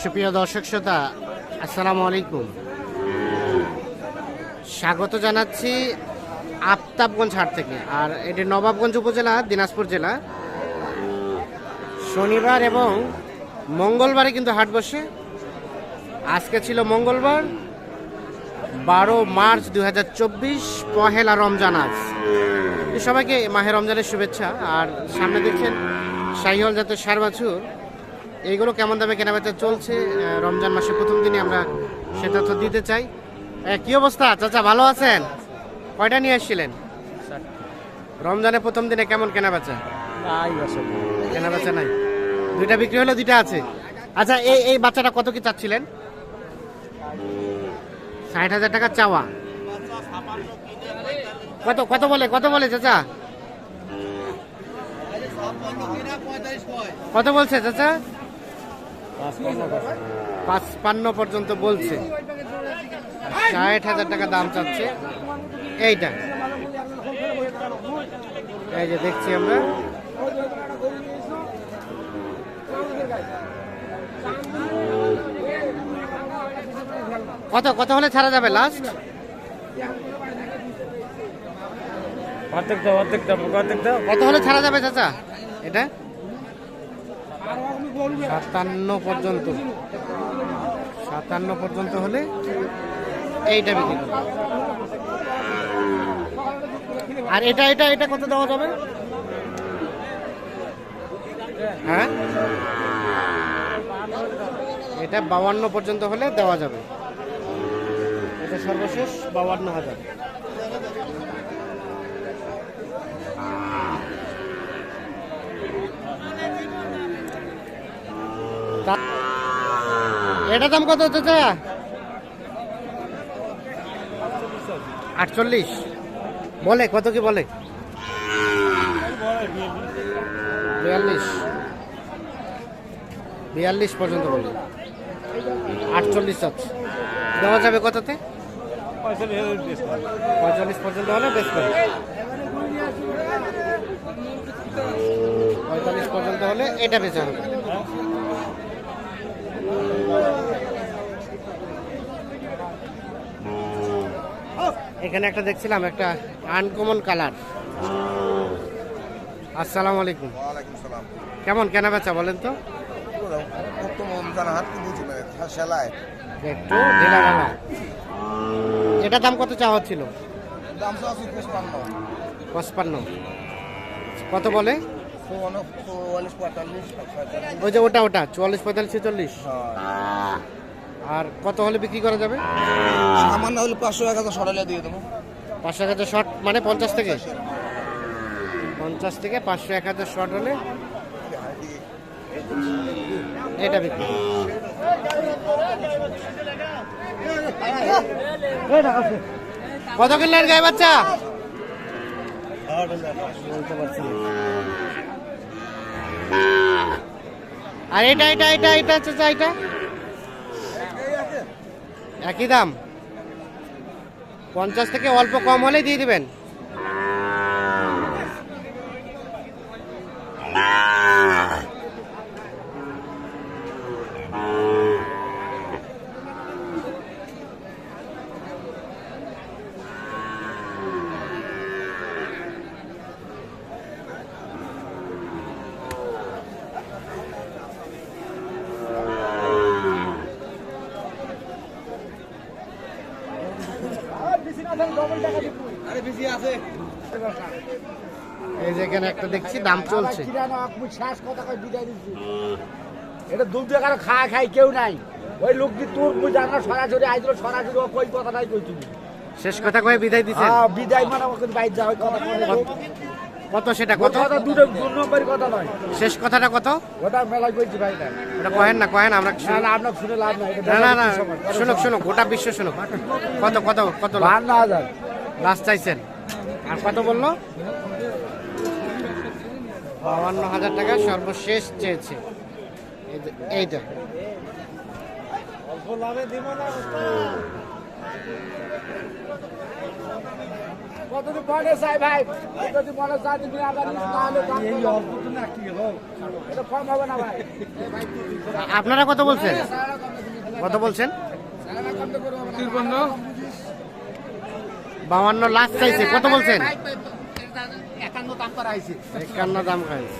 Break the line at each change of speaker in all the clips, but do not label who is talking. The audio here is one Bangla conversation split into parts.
সুপ্রিয় দর্শক শ্রোতা, আসসালামু আলাইকুম। স্বাগত জানাচ্ছি আফতাবগঞ্জ হাট থেকে, আর এটি নবাবগঞ্জ উপজেলা, দিনাজপুর জেলা। শনিবার এবং মঙ্গলবারে কিন্তু হাট বসে। আজকে ছিল মঙ্গলবার, বারো মার্চ দু হাজার চব্বিশ, পহেলা রমজান আজ। সবাইকে মাহে রমজানের শুভেচ্ছা। আর সামনে দেখছেন শাহিহল জাতের সার বাছুর। এইগুলো কেমন দামে কেনাবেচা চলছে? রমজান মাসের প্রথম দিনে আমরা সে তথ্য দিতে চাই। কি অবস্থা? চাচা, ভালো আছেন? কয়টা নিয়ে আসছিলেন? রমজানের প্রথম দিনে কেমন কেনাবেচা? কেনাবেচা নাই। দুইটা বিক্রি হলো, দুইটা আছে। আচ্ছা এই এই বাচ্চাটা কত কি চাচ্ছিলেন? ষাট হাজার টাকা চাওয়া। কত কত বলে কত বলে চাচা? কত বলছে চাচা? পাঁচপান্ন পর্যন্ত বলছে। ষাট হাজার টাকা দাম চাচ্ছে। এইটা। এই যে দেখছি আমরা। কত কত হলে ছাড়া যাবে লাস্ট
অর্ধেক দাও অর্ধেক দাও অর্ধেক দাও।
কত হলে ছাড়া যাবে চাচা? এটা? সাতান্ন পর্যন্ত। সাতান্ন পর্যন্ত হলে এইটা বিক্রি আর এটা এটা এটা কত দেওয়া যাবে? হ্যাঁ? এটা বাউান্ন পর্যন্ত হলে দেওয়া যাবে। এটা সর্বশেষ বাউান্ন হাজার। এটা দাম কত চাচা? আটচল্লিশ। বলে, কত কি বলে? বিয়াল্লিশ। বিয়াল্লিশ পর্যন্ত বলে। আটচল্লিশ আছে দেওয়া যাবে কততে? পঁয়তাল্লিশ পর্যন্ত হলে বেশ করে। পঁয়তাল্লিশ পর্যন্ত হলে এটা বেচা হবে। এখানে একটা দেখছিলাম একটা আনকমন কালার আসসালামু আলাইকুম। কেমন কেনা বেচা বলেন তো?
মানে সেলাই।
একটু ঢিলা ঢালা। এটা দাম কত চাওয়া হচ্ছিল?
পঁচপান্ন।
কত বলে? ওই যে ওটা ওটা চুয়াল্লিশ পঁয়তাল্লিশ ছেচল্লিশ।
হ্যাঁ।
আর কত হলে বিক্রি করা যাবে?
সামান্য হলে পাঁচশো এক হাজার সরালে দিয়ে দেবো।
পাঁচশো এক হাজার শর্ট মানে পঞ্চাশ থেকে? পঞ্চাশ থেকে পাঁচশো এক হাজার শর্ট হলে এটা বিক্রি। কত কিনলেন গায়ে বাচ্চা? বলতে পারছি আর এটা এটা এটা এটা চাচা এটা একই দাম। পঞ্চাশ থেকে অল্প কম হলেই দিয়ে দিবেন। এই যে এখানে একটা দেখছি দাম চলছে।
এটা দুধ দেখার খাওয়া খাই কেউ নাই। ওই লোক কি তোর বুঝা না সরাসরি আইছিল সরাসরি ও কই কথাটাই কই তুমি
শেষ কথা কয়ে বিদায় দিচ্ছেন
হ্যাঁ বিদায় মানে ওকে বাইর যা ওই কথা
কত? সেটা কত?
কথা দুটো দু নম্বরের কথা নয়।
শেষ কথাটা কত?
ওটা মেলায় কইছি ভাই না
ওটা কহেন না কহেন আমরা
না না আপনার শুনে লাভ নাই
না না না শুনুক শুনুক গোটা বিশ্ব শুনুক। কত কত কত
বান্ন হাজার।
লাস্ট চাইছেন? আর কত বলল? বাউান্ন হাজার টাকা সর্বশেষ চেয়েছে। এই এইটা আপনারা কত বলছেন? কত বলছেন? বাউান্ন লাস্ট চাইছে। কত বলছেন?
একান্ন দাম
খাইছে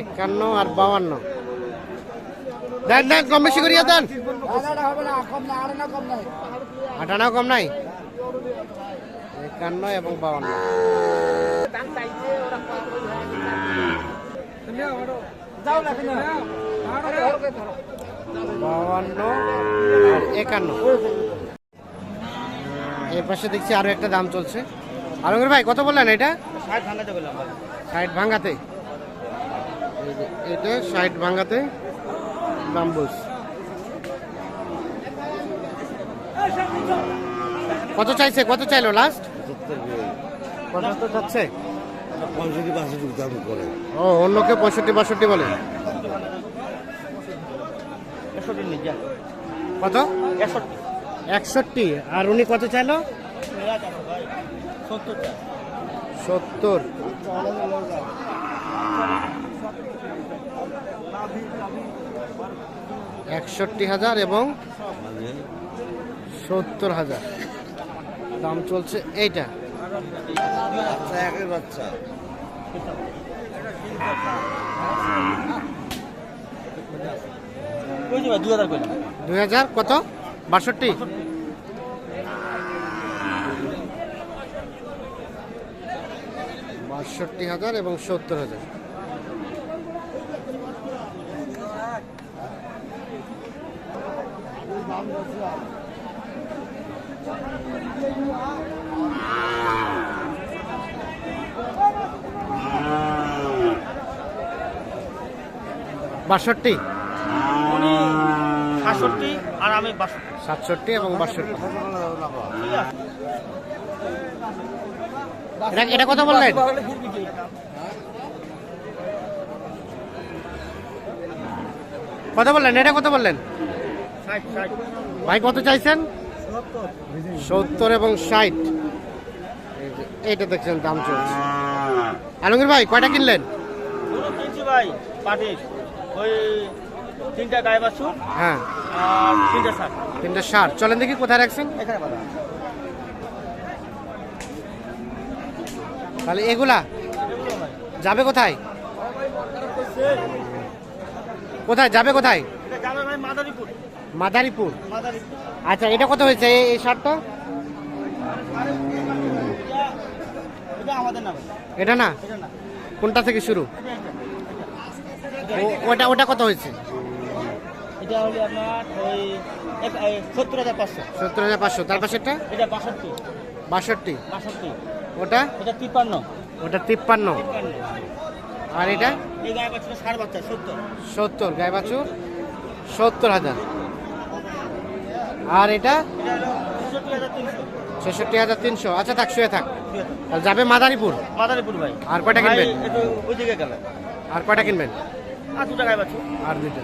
একান্ন আর বাউান্ন। দেন দেন কম বেশি করিয়া দেন।
আড়াটা হবে কম নাই
আটানাও কম নাই। একান্ন এবং বাউান্ন। বাউান্ন একান্ন। এর পাশে দেখছি আরও একটা দাম চলছে। আলমগীর ভাই কত বললেন এটা?
ষাট ভাঙাতে বললাম
ষাট ভাঙ্গাতে এটা ষাট ভাঙ্গাতে বাম্বুস কত চাইছে? কত চাইলো লাস্ট পঁচাত্তর চাচ্ছে।
পঁয়ষট্টি বাষট্টি দাম করে।
ও অন্যকে পঁয়ষট্টি বাষট্টি বলে। কত?
একষট্টি
একষট্টি। আর উনি কত চাইলো?
সত্তর।
একষট্টি হাজার এবং সত্তর হাজার। দাম চলছে এইটা।
বাচ্চা একের বাচ্চা।
দুই হাজার কত? বাষট্টি। বাষট্টি হাজার এবং সত্তর হাজার। বাষট্টি।
সাতষট্টি আর আমি বাষট্টি।
সাতষট্টি এবং বাষট্টি। এটা এটা কত বললেন? কত বললেন? এটা কথা বললেন? ভাই কত চাইছেন? সত্তর এবং ষাট। এইটা দেখছেন দাম চলছে। আলমগীর ভাই কয়টা কিনলেন?
ভাই পাটির ওই তিনটা গায়ে বাছুর
হ্যাঁ।
আর তিনটা শাক
তিনটা ষাট চলেন দেখি কোথায় রাখছেন?
এখানে
তাহলে এগুলা যাবে কোথায়? কোথায়? যাবে কোথায়?
মাদারীপুর।
আচ্ছা এটা কত হয়েছে এই- শার্টটা?
এটা
না কোনটা থেকে শুরু? ওটা ওটা কত হয়েছে?
এটা হলো আপনার ওই সত্তর হাজার পাঁচশো।
সত্তর হাজার পাঁচশো। তার পাশেরটা?
এটা বাষট্টি।
বাষট্টি।
বাষট্টি।
ওটা?
এটা তিপ্পান্ন।
ওটা তিপ্পান্ন। আর এটা?
এই গায়ে বাচ্চাটা সাড়ে বাচ্চা সত্তর।
সত্তর। গায়ে বাছুর সত্তর হাজার। আর এটা?
ছেষট্টি হাজার তিনশো।
আচ্ছা থাক শুয়ে থাক। যাবে মাদারীপুর।
মাদারীপুর ভাই।
আর কয়টা কিনবেন?
একটু ওইদিকে গেলে
আর কয়টা কিনবেন?
আর দুটা গায়ে বাচ্চা
আর দুইটা।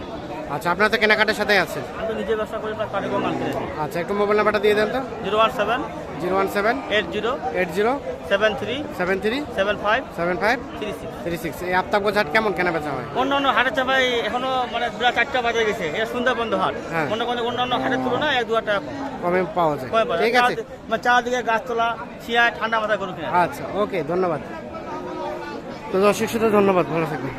আচ্ছা আপনার তো কেনাকাটার সাথে আছেন?
আমি তো নিজে ব্যবসা করি পাঠিয়ে
আচ্ছা একটু মোবাইল নাম্বারটা দিয়ে দেন তো।
Zero one seven
zero one seven
eight zero
eight zero
seven three
seven three
seven five
seven five
three six.
Three six. এই আফতাবগঞ্জ হাট কেমন কেনা বেচা হয়?
অন্য অন্য হাটের চা ভাই এখনও মানে দুটা চারটা বাজে গেছে। এটা সুন্দর বন্ধ হাট।
হ্যাঁ।
মনে করেন অন্যান্য হাটের তুলনায় এক দু টাকা কমে
পাওয়া যায়। ঠিক আছে।
মানে চারদিকে গাছতলা শিয়া ঠান্ডা মাথায় গরু কিনা।
আচ্ছা ওকে ধন্যবাদ। তো দর্শক ধন্যবাদ। ভালো থাকবেন।